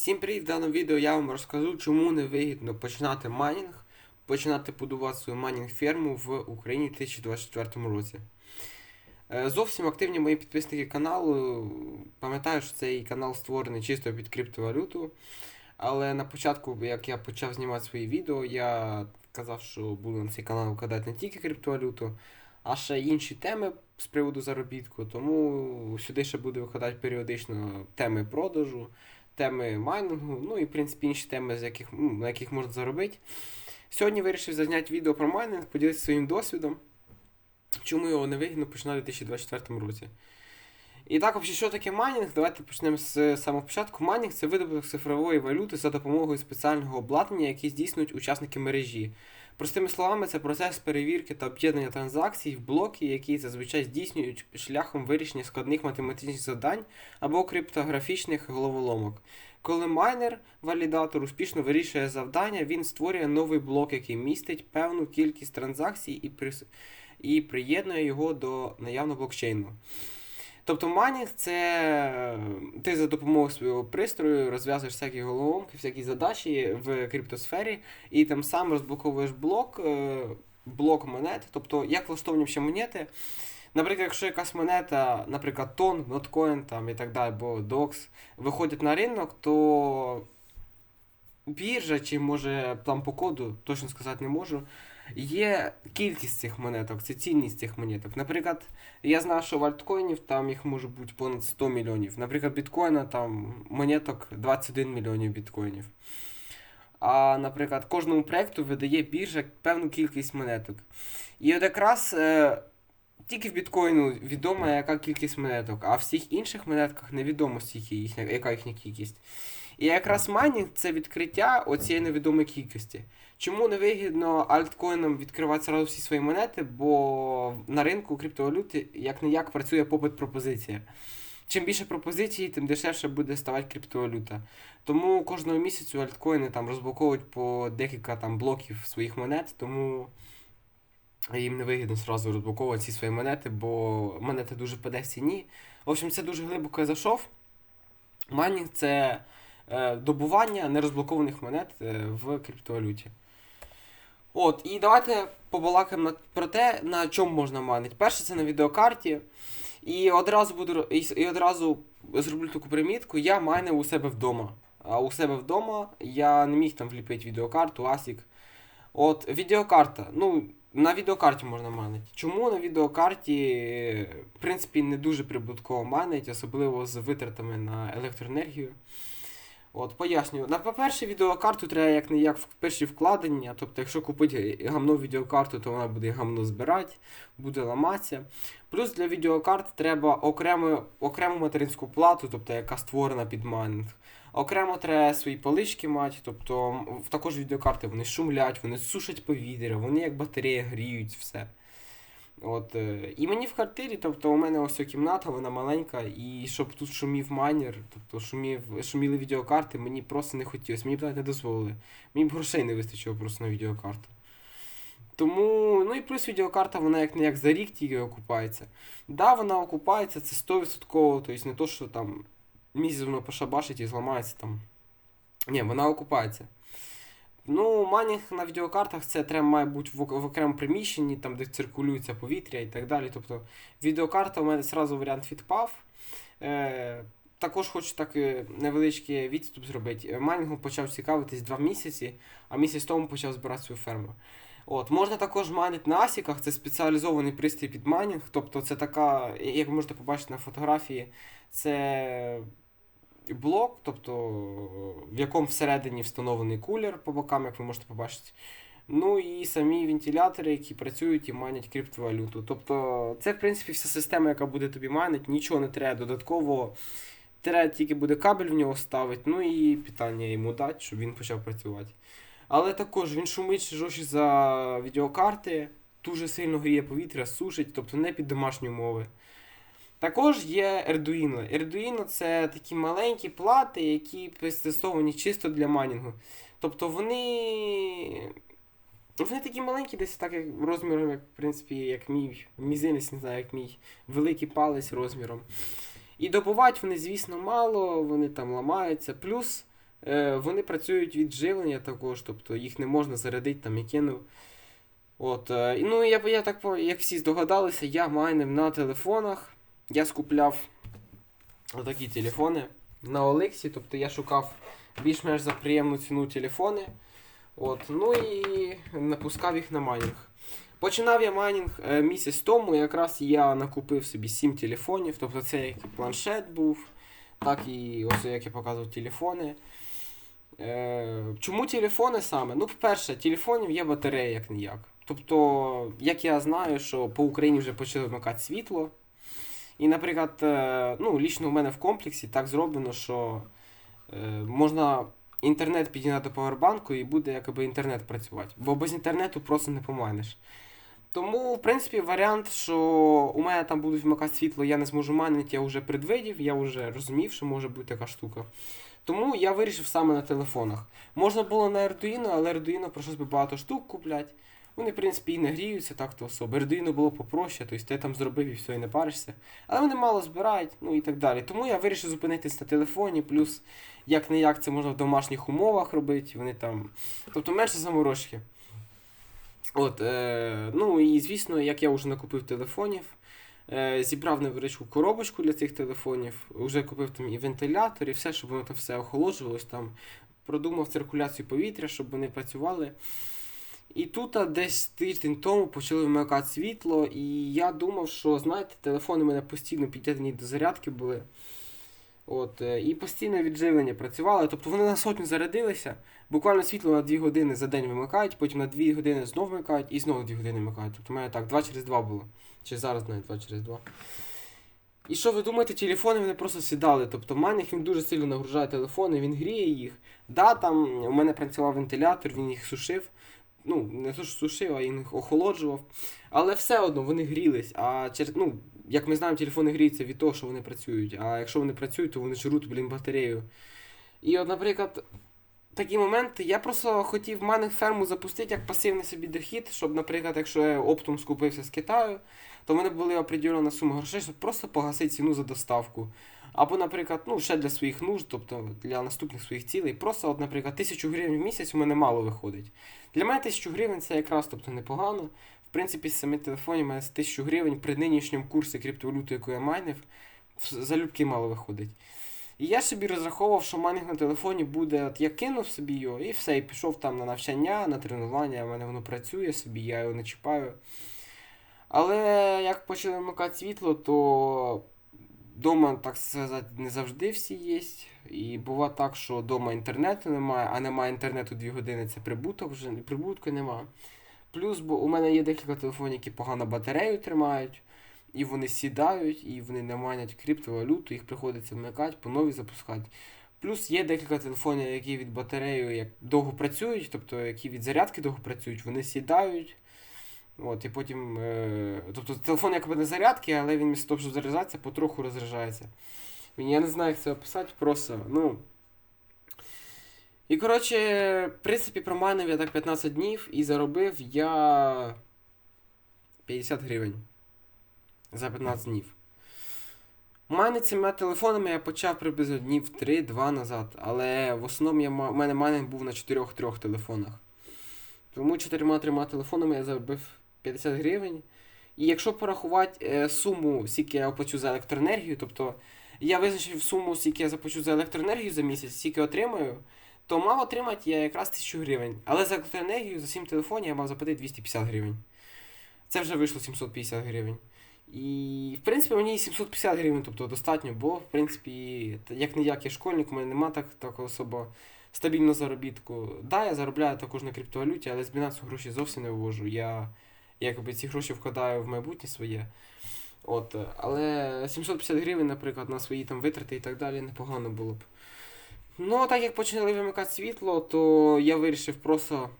Всім привіт! В даному відео я вам розкажу, чому не вигідно починати майнінг, починати будувати свою майнінг ферму в Україні в 2024 році. Е, Зовсім активні мої підписники каналу. Пам'ятаю, що цей канал створений чисто під криптовалюту. Але на початку, як я почав знімати свої відео, я казав, що буду на цей канал викладати не тільки криптовалюту, а ще інші теми з приводу заробітку. Тому сюди ще буду викладати періодично теми продажу теми майнінгу, ну і в принципі інші теми, з яких, ну, на яких можна заробити. Сьогодні вирішив зазняти відео про майнинг, поділитися своїм досвідом, чому його не вигідно починати у 2024 році. І так, взагалі, що таке майнінг? Давайте почнемо з самого початку. Майнінг це видобуток цифрової валюти за допомогою спеціального обладнання, яке здійснюють учасники мережі. Простими словами, це процес перевірки та об'єднання транзакцій в блоки, які зазвичай здійснюють шляхом вирішення складних математичних завдань або криптографічних головоломок. Коли майнер, валідатор успішно вирішує завдання, він створює новий блок, який містить певну кількість транзакцій і, при... і приєднує його до наявного блокчейну. Тобто майнінг це ти за допомогою свого пристрою розв'язуєш всякі головоломки, всякі задачі в криптосфері, і тим самим розблоковуєш блок, е, блок монет. Тобто, як влаштовані ще монети. Наприклад, якщо якась монета, наприклад, тон, ноткоін там і так далі, або DOX, виходять на ринок, то біржа, чи може там по коду, точно сказати не можу, є кількість цих монеток, це цінність цих монеток. Наприклад, я знаю, що в альткоїнів там їх може бути понад 100 мільйонів. Наприклад, біткоїна там монеток 21 мільйонів біткоїнів. А, наприклад, кожному проєкту видає біржа певну кількість монеток. І от якраз е, тільки в біткоїну відома, яка кількість монеток, а в всіх інших монетках невідомо, стільки їхня, яка їхня кількість. І якраз майнінг це відкриття оцієї невідомої кількості. Чому не вигідно альткоїнам відкривати сразу всі свої монети, бо на ринку криптовалюти як не як працює попит пропозиція. Чим більше пропозицій, тим дешевше буде ставати криптовалюта. Тому кожного місяцю альткоїни там розблоковують по декілька там блоків своїх монет, тому їм не вигідно сразу розблоковувати всі свої монети, бо монети дуже паде в ціні. В общем, це дуже глибоко я зайшов. Майнінг це е, добування нерозблокованих монет е, в криптовалюті. От, і давайте побалакаємо про те, на чому можна майнити. Перше, це на відеокарті. І одразу буду і, одразу зроблю таку примітку, я майнив у себе вдома. А у себе вдома я не міг там вліпити відеокарту, ASIC. От, відеокарта. Ну, на відеокарті можна майнити. Чому на відеокарті, в принципі, не дуже прибутково майнить, особливо з витратами на електроенергію. От, пояснюю. На по-перше, відеокарту треба як не як в перші вкладення. Тобто, якщо купити гамно відеокарту, то вона буде гамно збирати, буде ламатися. Плюс для відеокарт треба окрему, окрему материнську плату, тобто яка створена під майнинг. Окремо треба свої полички мати, тобто також відеокарти вони шумлять, вони сушать повітря, вони як батарея гріють все. От, е, І мені в квартирі, тобто у мене ось кімната, вона маленька, і щоб тут шумів майнер, тобто шумів, шуміли відеокарти, мені просто не хотілося, мені б навіть не дозволили. Мені б грошей не вистачило просто на відеокарту. Тому, ну і плюс відеокарта, вона як не як за рік тільки окупається. Да, вона окупається, це 100%, тобто не то, що там місяць воно пошабашить і зламається там. Ні, вона окупається. Ну, майнінг на відеокартах це треба має бути в, в окремому приміщенні, там, де циркулюється повітря і так далі. Тобто відеокарта у мене одразу варіант відпав. Е, Також хочу так невеличкий відступ зробити. Майнінгом почав цікавитись два місяці, а місяць тому почав збирати свою ферму. От, Можна також майнити на асіках, це спеціалізований пристрій під майнінг. Тобто це така, як ви можете побачити на фотографії, це блок, тобто в якому всередині встановлений кулер по бокам, як ви можете побачити. Ну і самі вентилятори, які працюють і майнять криптовалюту. Тобто це, в принципі, вся система, яка буде тобі майнити, нічого не треба додатково. Треба тільки буде кабель в нього ставити, ну і питання йому дати, щоб він почав працювати. Але також він шумить жорстче за відеокарти, дуже сильно гріє повітря, сушить, тобто не під домашні умови. Також є Arduino. Arduino це такі маленькі плати, які пристосовані чисто для майнінгу. Тобто вони. Вони такі маленькі, десь так як розміром, як в принципі, як мій мізинець, не знаю, як мій великий палець розміром. І добувати вони, звісно, мало, вони там ламаються. Плюс Е, вони працюють від живлення також, тобто їх не можна зарядити там і кинув. От, е, ну, я, я так, як всі здогадалися, я майнив на телефонах. Я скупляв отакі телефони на Олексі, тобто я шукав більш-менш за приємну ціну телефони. От, ну і напускав їх на майнінг. Починав я майнінг е, місяць тому, якраз я накупив собі 7 телефонів, тобто це як і планшет був, так і ось як я показував телефони. Е, чому телефони саме? Ну, по-перше, телефонів є батарея як ніяк. Тобто, як я знаю, що по Україні вже почали вмикати світло. І, наприклад, е, ну, лічно у мене в комплексі так зроблено, що е, можна інтернет підігнати до павербанку і буде якби інтернет працювати. Бо без інтернету просто не помайниш. Тому, в принципі, варіант, що у мене там будуть вмикати світло, я не зможу майнити, я вже предвидів, я вже розумів, що може бути така штука. Тому я вирішив саме на телефонах. Можна було на Arduino, але Arduino прийшлось би багато штук купляти. Вони, в принципі, і не гріються так то особо. Arduino було попроще, тобто ти там зробив і все, і не паришся. Але вони мало збирають, ну і так далі. Тому я вирішив зупинитись на телефоні, плюс як не як це можна в домашніх умовах робити. Вони там. Тобто менше заморочки. От, е, ну і звісно, як я вже накупив телефонів, е, зібрав невеличку коробочку для цих телефонів, вже купив там і вентилятор, і все, щоб воно там все охолоджувалось, там продумав циркуляцію повітря, щоб вони працювали. І тут десь тиждень тому почали вмикати світло, і я думав, що, знаєте, телефони у мене постійно під'єднані до зарядки були. От, е, і постійне відживлення працювало. Тобто вони на сотню зарядилися, буквально світло на 2 години за день вимикають, потім на 2 години знов вмикають і знову 2 години вмикають. Тобто у мене так 2 через 2 було. Чи зараз навіть 2 через 2. І що ви думаєте, телефони вони просто сідали. Тобто майнінг він дуже сильно нагружає телефони, він гріє їх. Да, там у мене працював вентилятор, він їх сушив. Ну, не то, що сушив, а їх охолоджував. Але все одно вони грілись. А через, ну, як ми знаємо, телефони гріються від того, що вони працюють. А якщо вони працюють, то вони жруть, блін, батарею. І от, наприклад, такі моменти, я просто хотів майнинг ферму запустити як пасивний собі дохід, щоб, наприклад, якщо я оптом скупився з Китаю, то в мене була определена сума грошей, щоб просто погасити ціну за доставку. Або, наприклад, ну, ще для своїх нужд, тобто для наступних своїх цілей. Просто, от, наприклад, тисячу гривень в місяць у мене мало виходить. Для мене тисячу гривень це якраз тобто, непогано. В принципі, з самі телефоні у мене з 1000 гривень при нинішньому курсі криптовалюти, яку я майнив, залюбки мало виходить. І я собі розраховував, що майнинг на телефоні буде, от я кинув собі його і все, і пішов там на навчання, на тренування, в мене воно працює собі, я його не чіпаю. Але як почали вмикати світло, то вдома, так сказати, не завжди всі є. І буває так, що вдома інтернету немає, а немає інтернету 2 години, це прибуток вже, прибутку немає. Плюс, бо у мене є декілька телефонів, які погано батарею тримають, і вони сідають, і вони не манять криптовалюту, їх приходиться вмикати, по новій запускати. Плюс є декілька телефонів, які від батареї як довго працюють, тобто які від зарядки довго працюють, вони сідають. От, і потім. Е, тобто телефон якби не зарядки, але він вмісто того, щоб заряджатися, потроху розряджається. Я не знаю, як це описати, просто, ну. І коротше, в принципі, промайнив я так 15 днів і заробив я 50 гривень за 15 днів. Майнити цими телефонами я почав приблизно днів 3-2 назад, але в основному я, у мене майнинг був на 4-3 телефонах. Тому 4-3 телефонами я заробив 50 гривень. І якщо порахувати е, суму, скільки я оплачу за електроенергію, тобто я визначив суму, скільки я заплачу за електроенергію за місяць, скільки отримаю, то мав отримати я якраз 1000 гривень. Але за електроенергію за 7 телефонів я мав заплатити 250 гривень. Це вже вийшло 750 гривень. І, в принципі, мені 750 гривень, тобто достатньо, бо, в принципі, як не як я школьник, у мене нема так, такого особо стабільного заробітку. Да, я заробляю також на криптовалюті, але з Binance гроші зовсім не вивожу. Я якби ці гроші вкладаю в майбутнє своє. От, але 750 гривень, наприклад, на свої там витрати і так далі непогано було б. Ну, а так як почали вимикати світло, то я вирішив просто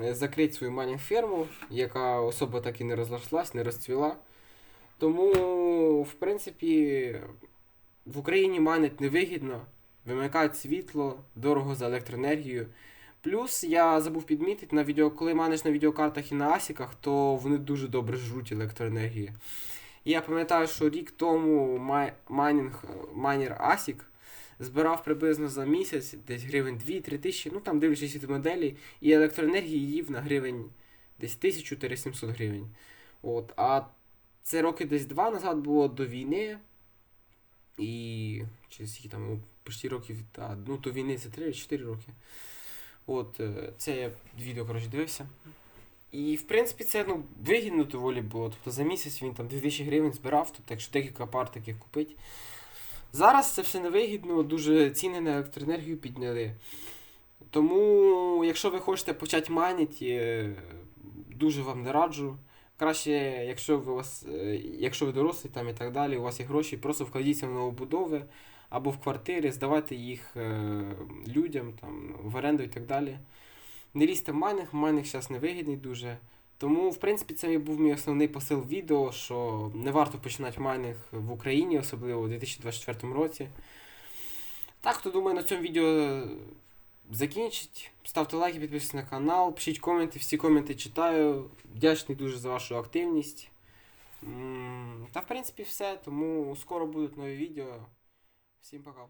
е, закрити свою майнінг ферму, яка особо так і не розрослась, не розцвіла. Тому, в принципі, в Україні майнить невигідно, вимикають світло, дорого за електроенергію. Плюс я забув підмітити, на відео, коли маниш на відеокартах і на асіках, то вони дуже добре жруть електроенергію. І я пам'ятаю, що рік тому май, майнінг, майнер ASIC збирав приблизно за місяць, десь гривень 2-3 тисячі, ну там дивлячись від моделі, і електроенергії їв на гривень десь 1000-700 гривень. От, а це роки десь два назад було до війни. І чи скільки там, ну, почти років, та, ну до війни це 3-4 роки. От, е, це я відео, коротше, дивився. І, в принципі, це ну, вигідно доволі було. Тобто за місяць він там 2000 гривень збирав, тобто, якщо декілька пар таких купити. Зараз це все невигідно, дуже ціни на електроенергію підняли. Тому, якщо ви хочете почати майнити, е, дуже вам не раджу. Краще, якщо ви, у вас, е, якщо ви дорослий там і так далі, у вас є гроші, просто вкладіться в новобудови або в квартири, здавайте їх е, людям там, в оренду і так далі. Не лізьте в майнинг, майнинг зараз невигідний дуже. Тому, в принципі, це був мій основний посил відео, що не варто починати майнинг в Україні, особливо у 2024 році. Так, хто думає на цьому відео закінчить. Ставте лайки, підписуйтесь на канал, пишіть коменти, всі коменти читаю. Вдячний дуже за вашу активність. М, Та, в принципі, все. Тому скоро будуть нові відео. Всім пока.